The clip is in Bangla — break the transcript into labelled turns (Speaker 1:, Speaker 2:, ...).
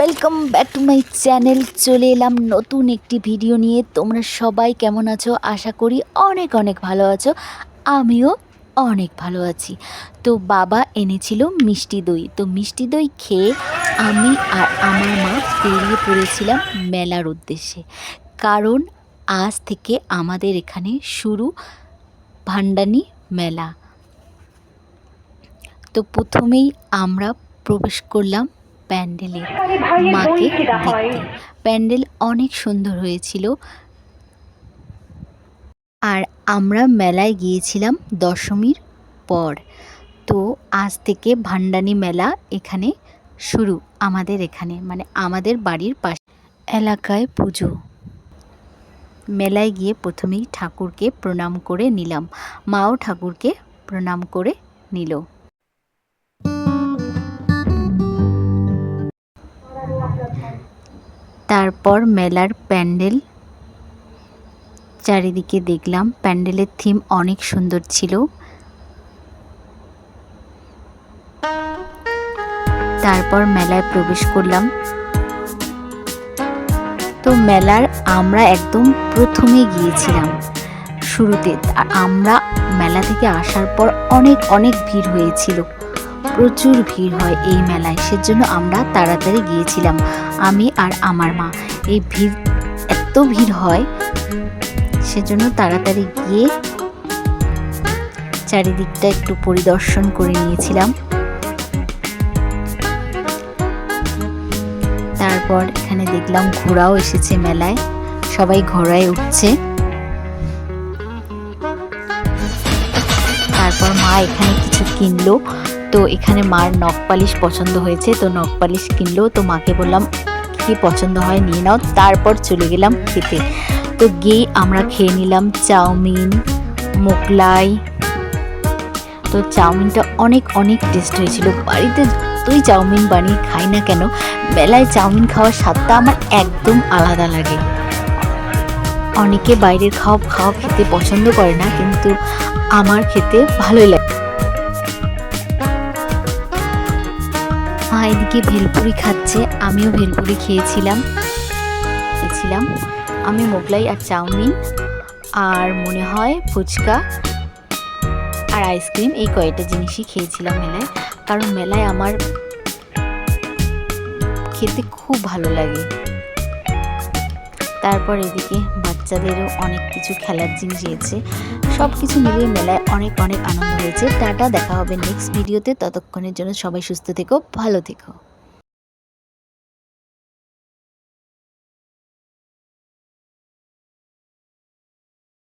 Speaker 1: Welcome back to my channel চলে এলাম নতুন একটি ভিডিও নিয়ে। তোমরা সবাই কেমন আছো? আশা করি অনেক অনেক ভালো আছো। আমিও অনেক ভালো আছি। তো বাবা এনেছিল মিষ্টি দই। তো মিষ্টি দই খেয়ে আমি আর আমার মা বেরিয়ে পড়েছিলাম মেলার উদ্দেশ্যে। কারণ আজ থেকে আমাদের এখানে শুরু ভান্ডানি মেলা। তো প্রথমেই আমরা প্রবেশ করলাম প্যান্ডেলে মাকে দেখতে। প্যান্ডেল অনেক সুন্দর হয়েছিল। আর আমরা মেলায় গিয়েছিলাম দশমীর পর। তো আজ থেকে ভান্ডানি মেলা এখানে শুরু আমাদের এখানে মানে আমাদের বাড়ির পাশে এলাকায় পুজো। মেলায় গিয়ে প্রথমেই ঠাকুরকে প্রণাম করে নিলাম। মাও ঠাকুরকে প্রণাম করে নিল। তারপর মেলার প্যান্ডেল। চারিদিকে দেখলাম প্যান্ডেলের থিম অনেক সুন্দর ছিল। তারপর মেলায় প্রবেশ করলাম। তো মেলার আমরা একদম প্রথমে গিয়েছিলাম। শুরুতে আমরা মেলা থেকে আসার পর অনেক অনেক ভিড় হয়েছিল। প্রচুর ভিড় হয় এই মেলায়, সেজন্য আমরা তাড়াতাড়ি গিয়েছিলাম, আমি আর আমার মা। এই ভিড়, এত ভিড় হয়, সেজন্য তাড়াতাড়ি গিয়ে চারিদিকটা একটু পরিদর্শন করে নিয়েছিলাম। তারপর এখানে দেখলাম ঘোড়াও এসেছে মেলায়, সবাই ঘোড়ায় উঠছে। তারপর মা এখানে কিছু কিনলো তো এখানে মার নখ পালিশ পছন্দ হয়েছে, তো নখ পালিশ কিনলো, তো মাকে বললাম, কি পছন্দ হয় নিয়ে নাও। তারপর চলে গেলাম খেতে। তো গিয়ে আমরা খেয়ে নিলাম চাউমিন, মোগলাই। তো চাউমিনটা অনেক অনেক টেস্ট হয়েছিল। বাড়িতে তুই চাউমিন বানিয়ে খাই না কেন, বেলায় চাউমিন খাওয়ার স্বাদটা আমার একদম আলাদা লাগে। অনেকে বাইরের খাওয়া খাওয়া খেতে পছন্দ করে না, কিন্তু আমার খেতে ভালোই লাগে। এদিকে ভেলপুরি খাচ্ছে, আমিও ভেলপুরি খেয়েছিলাম। খেয়েছিলাম। আমি মোগলাই আর চাউমিন আর মনে হয় ফুচকা আর আইসক্রিম এই কয়েকটা জিনিসই খেয়েছিলাম মেলায়। কারণ মেলায় আমার খেতে খুব ভালো লাগে। তারপর এদিকে বাচ্চাদেরও অনেক কিছু খেলার জিনিস রয়েছে। সব কিছু মিলিয়ে মেলায় অনেক অনেক আনন্দ হয়েছে। টাটা, দেখা হবে নেক্সট ভিডিওতে ততক্ষণের জন্য সবাই সুস্থ থেকো, ভালো থেকো।